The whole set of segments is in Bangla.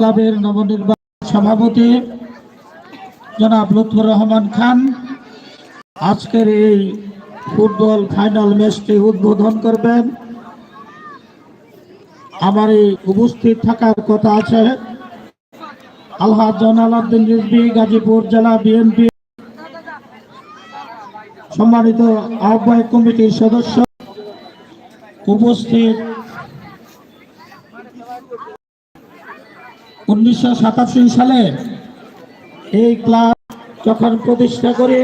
ক্লাবের নবনির্বাচিত সভাপতি জনাব লুৎফুর রহমান খান। আজকের এই ফুটবল ফাইনাল ম্যাচটি উদ্বোধন করবেন। আমার এই উপস্থিত থাকার কথা আছে, আলহাজ জয়নাল আব্দিন রিজবি গাজীপুর জেলা বিএনপি সম্মানিত আহ্বায়ক কমিটির সদস্য উপস্থিত উনিশশো সাতাশি সালে এই ক্লাব যখন প্রতিষ্ঠা করে,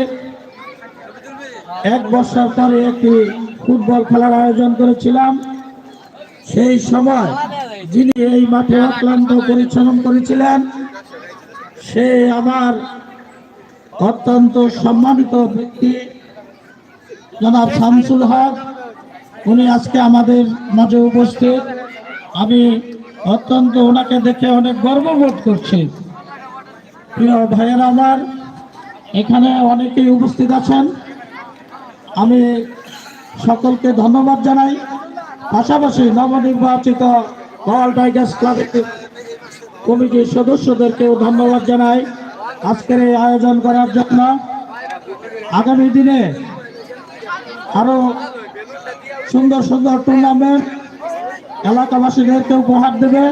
এক বছর পরে একটি ফুটবল খেলার আয়োজন করেছিলাম। সেই সময় যিনি এই মাঠে অক্লান্ত পরিশ্রম করেছিলেন, সে আমার অত্যন্ত সম্মানিত ব্যক্তি, জনাব শামসুল হক। উনি আজকে আমাদের মাঝে উপস্থিত। আমি অত্যন্ত ওনাকে দেখে অনেক গর্ববোধ করছি। প্রিয় ভাইয়েরা আমার, এখানে অনেকেই উপস্থিত আছেন। আমি সকলকে ধন্যবাদ জানাই। পাশাপাশি নবনির্বাচিত অল টাইগার্স ক্লাবের কমিটির সদস্যদেরকেও ধন্যবাদ জানাই আজকের এই আয়োজন করার জন্য। আগামী দিনে আরও সুন্দর সুন্দর টুর্নামেন্ট এলাকাবাসীদেরকে উপহার দেবে।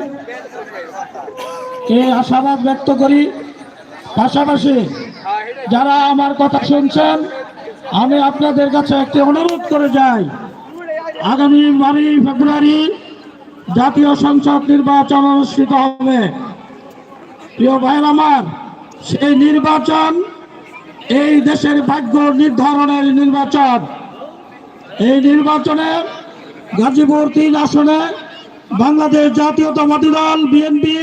এই আশাবাদ ব্যক্ত করি? পাশাপাশি যারা আমার কথা শুনছেন, আমি আপনাদের কাছে একটি অনুরোধ করে যাই। আগামী বারোই ফেব্রুয়ারি জাতীয় সংসদ নির্বাচন অনুষ্ঠিত হবে। প্রিয় ভাইয়ের আমার, সেই নির্বাচন এই দেশের ভাগ্য নির্ধারণের নির্বাচন। এই নির্বাচনে গাজীপুর তিন আসনে বাংলাদেশ জাতীয়তাবাদী দল বিএনপি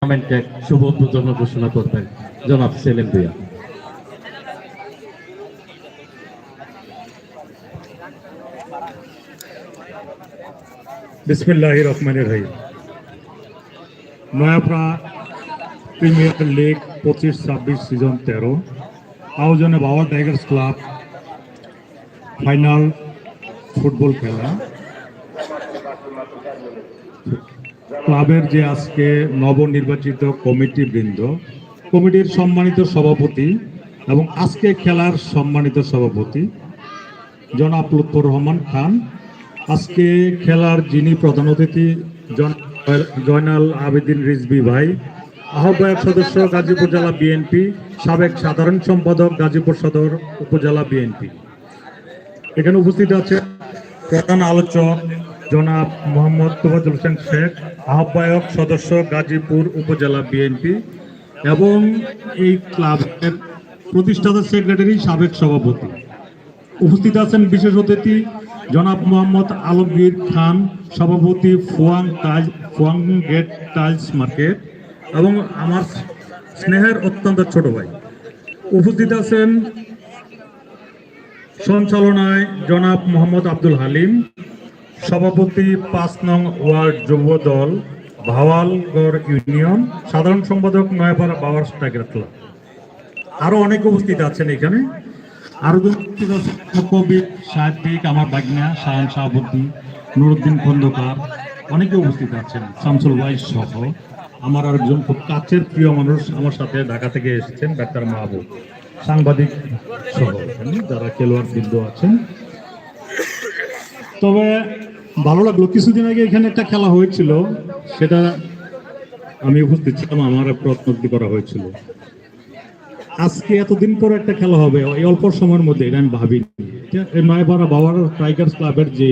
টুর্নামেন্টে শুভ উদ্বোধন ঘোষণা করবেন। জনাব সেলিম ভুইয়া। বিসমিল্লাহ রহমান রহিম। নয়াপড়া প্রিমিয়ার লিগ পঁচিশ, ছাব্বিশ সিজন তেরো, আয়োজনে বাবা টাইগার্স ক্লাব ফাইনাল ফুটবল খেলা। ক্লাবের যে আজকে নবনির্বাচিত কমিটি বৃন্দ কমিটির সম্মানিত সভাপতি এবং আজকে খেলার সম্মানিত সভাপতি, জনাব লুৎফর রহমান খান। আজকে খেলার যিনি প্রধান অতিথি জয়নাল আবেদিন রিজবি ভাই, আহ্বায়ক সদস্য গাজীপুর জেলা বিএনপি, সাবেক সাধারণ সম্পাদক গাজীপুর সদর উপজেলা বিএনপি। এখানে উপস্থিত আছে প্রধান আলোচক জনাব মোহাম্মদ তোফাজুল হোসেন শেখ, আহ্বায়ক সদস্য গাজীপুর উপজেলা বিএনপি এবং এই ক্লাবের প্রতিষ্ঠাতা সেক্রেটারি, সাবেক সভাপতি। উপস্থিত আছেন বিশেষ অতিথি জনাব মোহাম্মদ আলমগীর খান, সভাপতি ফুয়াং টাইল ফুয়াং গেট টাইলস মার্কেট এবং আমার স্নেহের অত্যন্ত ছোট ভাই। উপস্থিত আছেন সঞ্চালনায় জনাব মোহাম্মদ আব্দুল হালিম সভাপতি পাঁচ নং ওয়ার্ড যুব দল, ভাওয়ালগড় ইউনিয়ন, সাধারণ সম্পাদক নয়াপাড়া বাওয়ার্স টাইগার ক্লাব। আরও অনেক উপস্থিত আছেন এখানে। আরও দুজন উপস্থিত কবি সাহিত্যিক আমার বাগনা শাহান শাহাবুদ্দিন, নুরুদ্দিন খন্দকার, অনেকে উপস্থিত আছেন। শামসুল ভাই সহ আমার আরেকজন খুব কাছের প্রিয় মানুষ আমার সাথে ঢাকা থেকে এসেছেন, ডাক্তার মাহবুব। সাংবাদিক সহ যারা খেলোয়াড় বৃন্দ আছেন তবে ভালো লাগল। কিছুদিন আগে এখানে একটা খেলা হয়েছিল, সেটা আমি উপস্থিত ছিলাম, আমার প্রত্নব্দি করা হয়েছিল। আজকে এতদিন পর একটা খেলা হবে, এই অল্প সময়ের মধ্যে, এটা আমি ভাবিনি। নয়পাড়া বাবার টাইগার্স ক্লাবের যে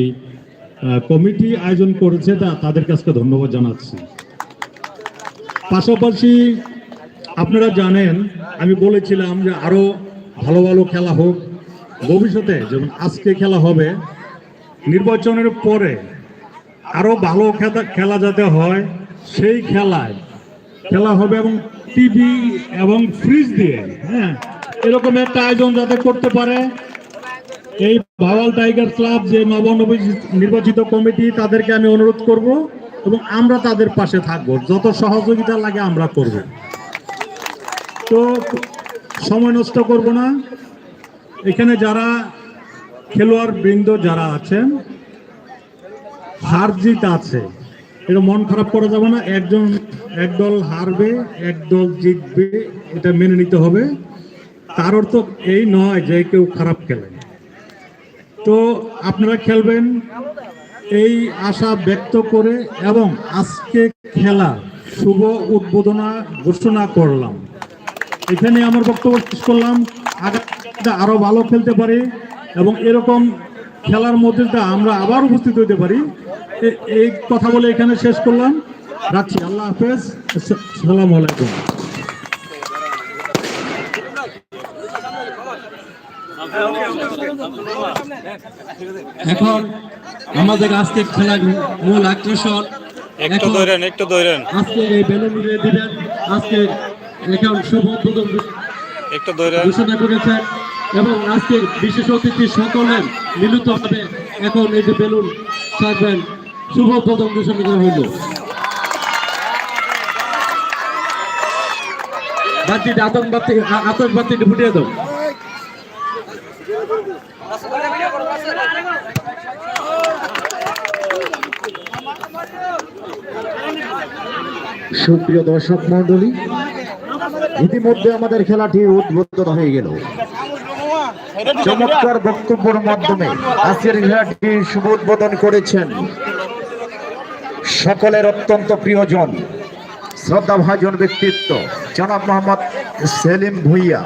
কমিটি আয়োজন করেছে, তা তাদের কাছে ধন্যবাদ জানাচ্ছি। পাশাপাশি আপনারা জানেন, আমি বলেছিলাম যে আরও ভালো ভালো খেলা হোক, ভবিষ্যতে যেমন আজকে খেলা হবে নির্বাচনের পরে আরও ভালো খেলা- খেলা যাতে হয়, সেই খেলায় খেলা হবে এবং টিভি এবং ফ্রিজ দিয়ে হ্যাঁ এরকম একটা আয়োজন যাতে করতে পারে। এই ভাওয়াল টাইগার ক্লাব যে নবনবী নির্বাচিত কমিটি, তাদেরকে আমি অনুরোধ করব এবং আমরা তাদের পাশে থাকব। যত সহযোগিতা লাগে আমরা করব। তো সময় নষ্ট করব না। এখানে যারা খেলোয়াড় বৃন্দ যারা আছেন হার জিত আছে। এটা মন খারাপ করা যাবে না, একজন, একদল হারবে, একদল জিতবে, এটা মেনে নিতে হবে। তার অর্থ এই নয় যে কেউ খারাপ খেলে। তো আপনারা খেলবেন এই আশা ব্যক্ত করে এবং আজকে খেলা শুভ উদ্বোধনা ঘোষণা করলাম। এখানে আমার বক্তব্য শেষ করলাম। আগামীতে আরও ভালো খেলতে পারি। এবং এরকম খেলার মধ্যে দিয়ে আমরা আবার উপস্থিত হতে পারি। এ- এই কথা বলে এখানে শেষ করলাম। রাখছি। আল্লাহ হাফেজ। সালাম আলাইকুম। এখন আমাদের আজকে খেলার মূল আকর্ষণ একটু ধরেন একটু ধরেন। আজকে এই বেলুন দিবেন। আজকে এখন শুভ উদ্বোধন একটু ধরেন। ঘোষণা করেছেন। এবং আজকে বিশেষ অতিথি সকলের মিলিত হবে। এখন এই যে বেলুন ছাড়বেন শুভ উদ্বোধন ঘোষণা হইল। আতঙ্কবাতি ফুটিয়ে দাও। সুপ্রিয় দর্শক মন্ডলী ইতিমধ্যে আমাদের খেলাটি উদ্বোধন হয়ে গেল। চমৎকার বক্তব্যের মাধ্যমে আজকের খেলাটি শুভ উদ্বোধন করেছেন সকলের অত্যন্ত প্রিয়জন শ্রদ্ধাভাজন ব্যক্তিত্ব জনাব মোহাম্মদ সেলিম ভুইয়া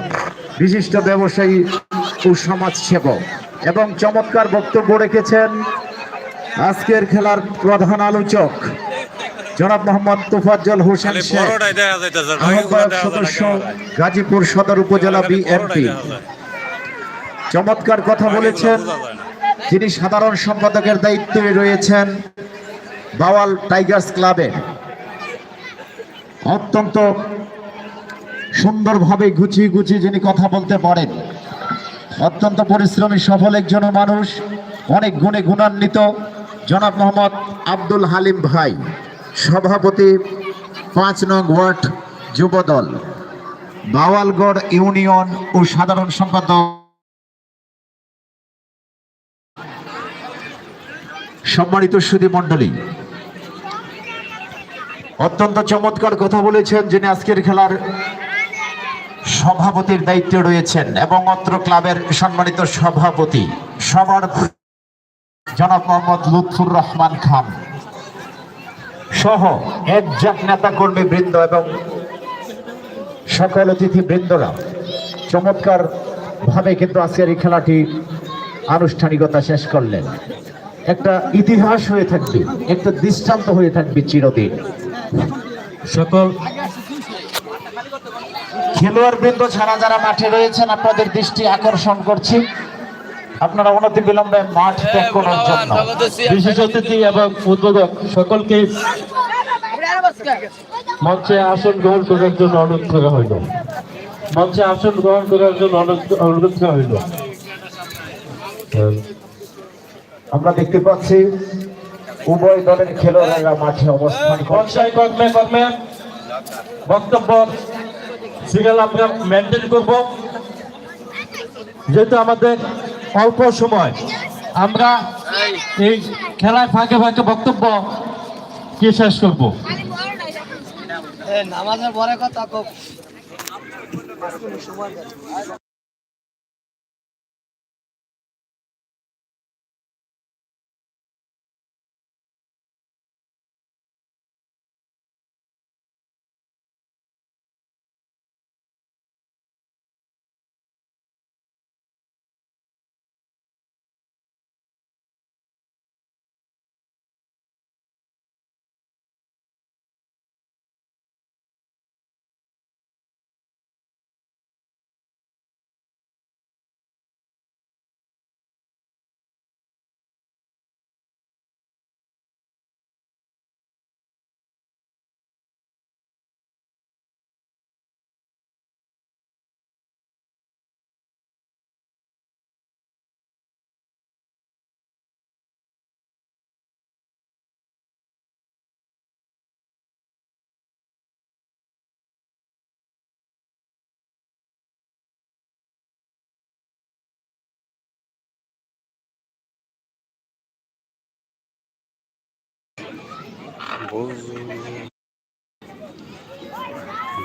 বিশিষ্ট ব্যবসায়ী ও সমাজসেবক এবং চমৎকার বক্তব্য রেখেছেন আজকের খেলার প্রধান আলোচক জনাব মোহাম্মদ তোফাজ্জল হোসেন শেখ সদস্য গাজীপুর সদর উপজেলা বিএনপি। চমৎকার কথা বলেছেন। যিনি সাধারণ সম্পাদকের দায়িত্বে রয়েছেন বাওয়াল টাইগার্স ক্লাবের অত্যন্ত সুন্দরভাবে গুছিয়ে গুছিয়ে যিনি কথা বলতে পারেন। অত্যন্ত পরিশ্রমী, সফল একজন মানুষ, অনেক গুণে গুণান্বিত। জনাব মোহাম্মদ আব্দুল হালিম ভাই, সভাপতি, পাঁচ নং ওয়ার্ড, যুবদল, বাওয়ালগড় ইউনিয়ন ও সাধারণ সম্পাদক। সম্মানিত সুদী মণ্ডলী, অত্যন্ত চমৎকার কথা বলেছেন যিনি আজকের খেলার সভাপতির দায়িত্বে রয়েছেন এবং অত্র ক্লাবের সম্মানিত সভাপতি, সবার জনাব মোহাম্মদ লুৎফুর রহমান খান সহ একজাক নেতা কর্মী বৃন্দ এবং সকল অতিথি বৃন্দরা। চমৎকার ভাবে কিন্তু আজকের এই খেলাটি আনুষ্ঠানিকতা শেষ করলেন। একটা ইতিহাস হয়ে থাকবে একটা দৃষ্টান্ত হয়ে থাকবে চিরদিন। সকল খেলোয়াড় বৃন্দ ছাড়া যারা মাঠে রয়েছেন আপনাদের দৃষ্টি আকর্ষণ করছি। আপনারা অনতি বিলম্বে মাঠ ত্যাগ করার জন্য। বিশেষ অতিথি এবং উদ্বোধক সকলকে মঞ্চে আসন গ্রহণ করার জন্য অনুরোধ করা হইল। মঞ্চে আসন গ্রহণ করার জন্য অনুরোধ- অনুরোধ করা হইল। আমরা দেখতে পাচ্ছি উভয় দলের খেলোয়াড়েরা মাঠে অবস্থান করছে। কর্মে কর্মে বক্তব্য সিরিয়াল আমরা মেনটেন করব। যেহেতু আমাদের অল্প সময় আমরা এই খেলায় ফাঁকে ফাঁকে বক্তব্য কি শেষ করব? নামাজের পরে কথা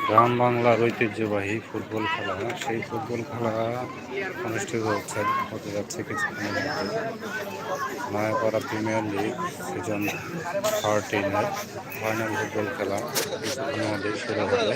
গ্রাম বাংলার ঐতিহ্যবাহী ফুটবল খেলা সেই ফুটবল খেলা অনুষ্ঠিত হচ্ছে, হতে যাচ্ছে কিছুক্ষণের মধ্যে। নয়াপাড়া প্রিমিয়ার লিগ সিজন থার্টিনের ফাইনাল ফুটবল খেলা কিছুক্ষণের মধ্যেই শুরু হবে।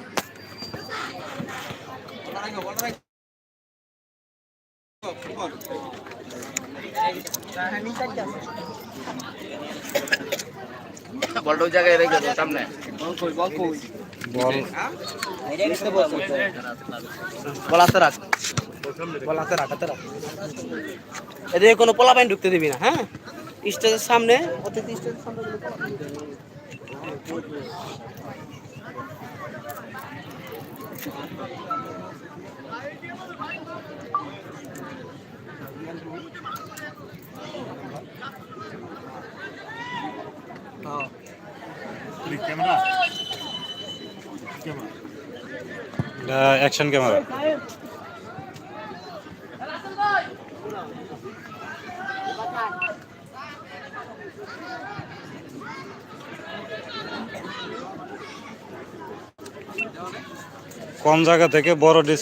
বলটা ওই জায়গায় রেখে দাও সামনে। বল। বলাতে রাখ। বলাতে রাখ হাতে রাখ। এদিকে কোনো পোলাপাইন ঢুকতে দিবি না হ্যাঁ? স্টেজের সামনে অতিথি স্টেজের সামনে অ্যাকশন ক্যামেরা কম জায়গা থেকে বড় ডিস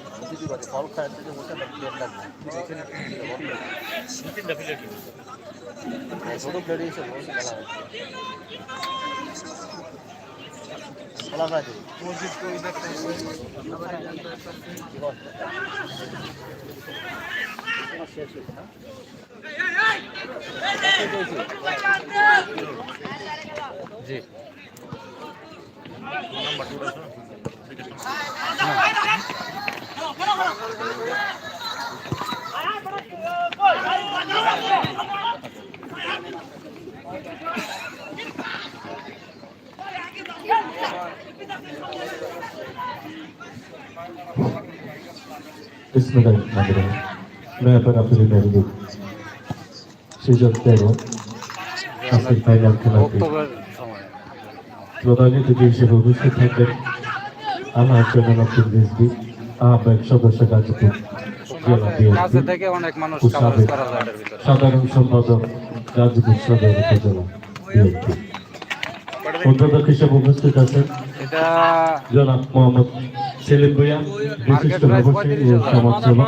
লাগবে ওই যে অতিথি বাড়ি ফল খায় যে মোটা প্লেট লাগবে তিনটা প্লেট ছোট প্লেট এসে বসে খেলা হয় খেলা হয় জি। Bismillahirrahmanirrahim. Nayapara premier league season তেরো আজকের ফাইনাল খেলাতে প্রধান অতিথি আমার জননেত্রী রিজভি আহ্বায়ক সদস্য গাজীপুর জেলা বিএনপি সাধারণ সম্পাদক গাজীপুর সদর উপজেলা বিএনপি। উদ্বোধক হিসেবে উপস্থিত আছেন জনাব মোহাম্মদ সেলিম ভুইয়া বিশিষ্ট ব্যবসায়ী ও সমাজসেবক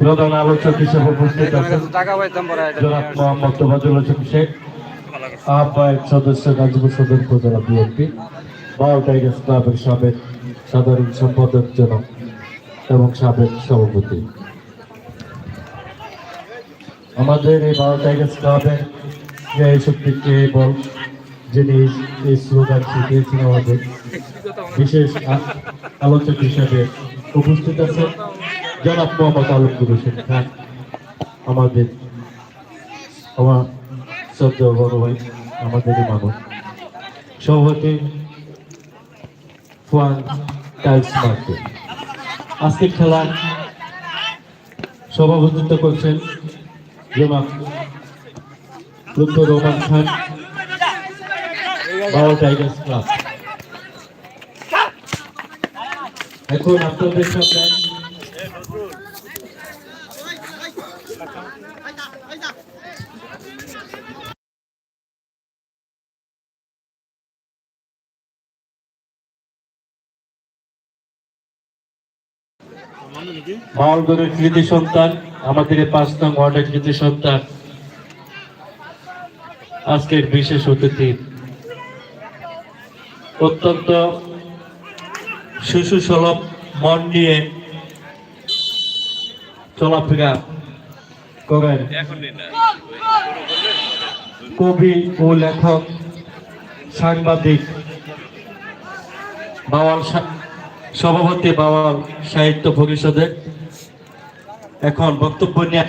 প্রধান আলোচক হিসেবে উপস্থিত আছেন জনাব। মোহাম্মদ তোবাজুল হোসেন শেখ আহ্বায়ক সদস্য গাজীপুর সদর উপজেলা বিএনপি বারো টাইগার্স ক্লাবের সাবেক সাধারণ সম্পাদক জনাব এবং সাবেক সভাপতি। আমাদের এই বারো টাইগার্স ক্লাবের যে শক্তি কে বল, যিনি এই- এই স্লোগান শিখিয়েছেন আমাদের, বিশেষ আলোচক হিসাবে উপস্থিত আছেন জনাব মোহাম্মদ আলমগুর হোসেন খান, আমাদের আমার শ্রদ্ধা বড় ভাই আমাদের মানুষ সভাপতি ফুয়ান টাইলস মারতে আজকের খেলার সভাপতিত্ব করছেন রহমান খান টাইগার্স এখন আপনাদের সামনে মাওলগড়ের কৃতি সন্তান আমাদের পাঁচ নং ওয়ার্ডের কৃতি সন্তান। আজকের বিশেষ অতিথি। অত্যন্ত শিশু সুলভ মন নিয়ে চলাফেরা করেন। কবি ও লেখক, সাংবাদিক বাওয়াল সভাপতি বাওয়াল সাহিত্য পরিষদের এখন বক্তব্য নিয়ে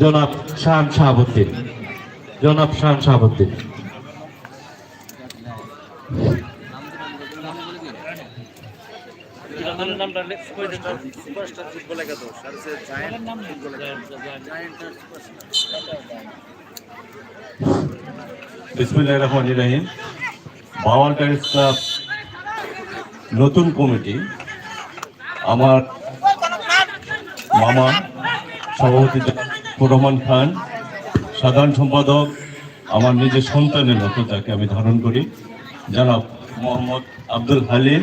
জনাব শাহান শাহাবুদ্দিন। জনাব শাহান শাহাবুদ্দিন। বিসমুল্লাহ রহমান রাহিম। বাওয়াল টাইমস ক্লাব নতুন কমিটি, আমার মামা, সভাপতি রহমান খান, সাধারণ সম্পাদক, আমার নিজের সন্তানের মতো তাকে আমি ধারণ করি। জনাব মোহাম্মদ আব্দুল হালিম,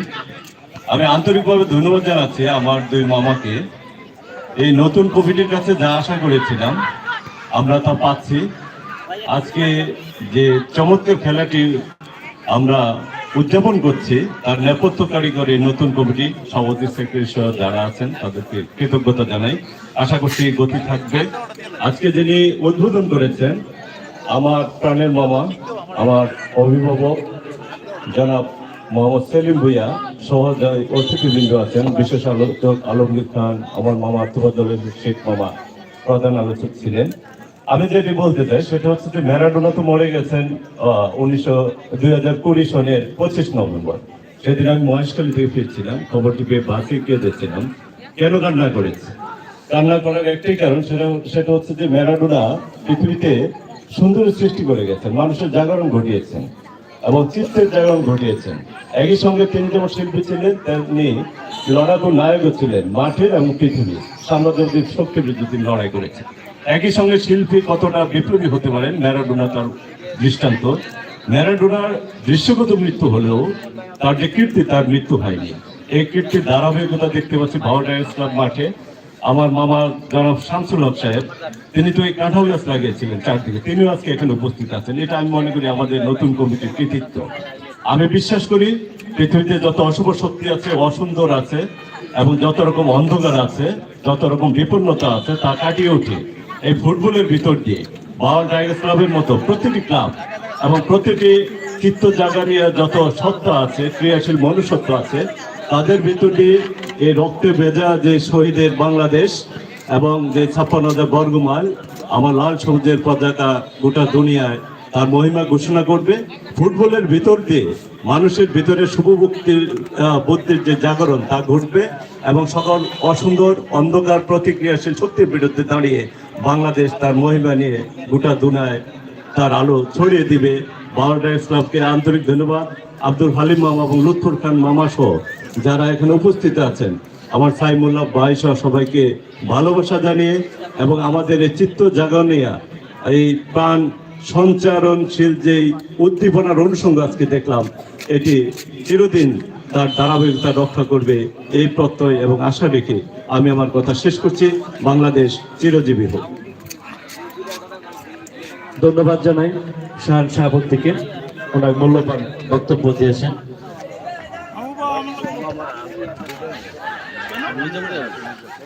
আমি আন্তরিকভাবে ধন্যবাদ জানাচ্ছি আমার দুই মামাকে। এই নতুন কমিটির কাছে যা আশা করেছিলাম, আমরা তা পাচ্ছি। আজকে যে চমৎকার খেলাটি আমরা উদযাপন করছি তার নেপথ্য করে নতুন কমিটি সভাপতি সেক্রেটারি সহ যারা আছেন তাদেরকে কৃতজ্ঞতা জানাই। আশা করছি গতি থাকবে। আজকে যিনি উদ্বোধন করেছেন, আমার প্রাণের মামা, আমার অভিভাবক জনাব মোহাম্মদ সেলিম ভুইয়া সহজায় অতিথিবৃন্দ আছেন, বিশেষ আলোচক আলমগীর খান, আমার মামা তুবাদলের শেখ মামা, প্রধান আলোচক ছিলেন। আমি যেটি বলতে চাই, সেটা হচ্ছে যে ম্যারাডোনা তো মরে গেছেন উনিশশো, দুই হাজার কুড়ি সনের পঁচিশ নভেম্বর। সেদিন আমি মহেশখালী থেকে ফিরছিলাম, খবরটি পেয়ে বাসে গিয়ে কেঁদেছিলাম কেন কান্না করেছে? কান্না করার একটাই কারণ সেটা সেটা হচ্ছে যে ম্যারাডোনা পৃথিবীতে সুন্দর সৃষ্টি করে গেছেন, মানুষের জাগরণ ঘটিয়েছেন এবং চিত্রের জাগরণ ঘটিয়েছেন। একই সঙ্গে তিনি যেমন শিল্পী ছিলেন, তেমনি লড়াকু নায়কও ছিলেন, মাঠের এবং পৃথিবীর। সাম্রাজ্যবাদী শক্তির বিরুদ্ধে লড়াই করেছেন। একই সঙ্গে শিল্পী কতটা বিপ্লবী হতে পারেন ম্যারাডোনা তার দৃষ্টান্ত। ম্যারাডোনার দৃশ্যগত মৃত্যু হলেও তার যে কীর্তি, তার মৃত্যু হয়নি। এই কীর্তির ধারাবাহিকতা দেখতে পাচ্ছি ভাওয়ার ডায়ার্স ক্লাব মাঠে। আমার মামা জনাব শামসুল হক সাহেব, তিনি তো এই কাঁঠাল গাছ লাগিয়েছিলেন চারদিকে। তিনিও আজকে এখানে উপস্থিত আছেন। এটা আমি মনে করি আমাদের নতুন কমিটির কৃতিত্ব। আমি বিশ্বাস করি পৃথিবীতে যত অশুভ শক্তি আছে, অসুন্দর আছে, এবং যত রকম অন্ধকার আছে, যত রকম বিপন্নতা আছে, তা কাটিয়ে উঠে এই ফুটবলের ভিতর দিয়ে বাওয়াল টাইগার্স ক্লাবের মতো প্রতিটি ক্লাব এবং প্রতিটি চিত্ত জায়গা নিয়ে যত সত্তা আছে, ক্রিয়াশীল মনুষ্যত্ব আছে, তাদের ভিতর দিয়ে এই রক্তে ভেজা যে শহীদের বাংলাদেশ এবং যে ছাপ্পান্ন হাজার বর্গমাইল আমার লাল সবুজের পতাকা গোটা দুনিয়ায় তার মহিমা ঘোষণা করবে। ফুটবলের ভিতর দিয়ে মানুষের ভিতরে শুভভক্তির বুদ্ধির যে জাগরণ তা ঘটবে এবং সকল অসুন্দর অন্ধকার প্রতিক্রিয়াশীল শক্তির বিরুদ্ধে দাঁড়িয়ে বাংলাদেশ তার মহিমা নিয়ে গোটা দুনায় তার আলো ছড়িয়ে দিবে। বারোটা ইসলামকে আন্তরিক ধন্যবাদ। আব্দুল হালিম মামা এবং লুৎফর খান মামা সহ যারা এখানে উপস্থিত আছেন, আমার সাইমুল্লাহ ভাই সহ সবাইকে ভালোবাসা জানিয়ে এবং আমাদের এই চিত্ত জাগরণিয়া এই প্রাণ সঞ্চারণশীল যেই উদ্দীপনার অনুষঙ্গ আজকে দেখলাম, এটি চিরদিন তার ধারাবাহিকতা রক্ষা করবে এই প্রত্যয় এবং আশা রেখে আমি আমার কথা শেষ করছি। বাংলাদেশ চিরজীবী হোক। ধন্যবাদ জানাই শাহান শাহাবুদ্দিকে ওনার মূল্যবান বক্তব্য দিয়েছেন।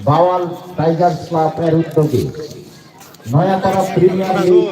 বাওয়াল টাইগার্স ক্লাবের উদ্যোগে নয়াপাড়া প্রিমিয়ার লিগ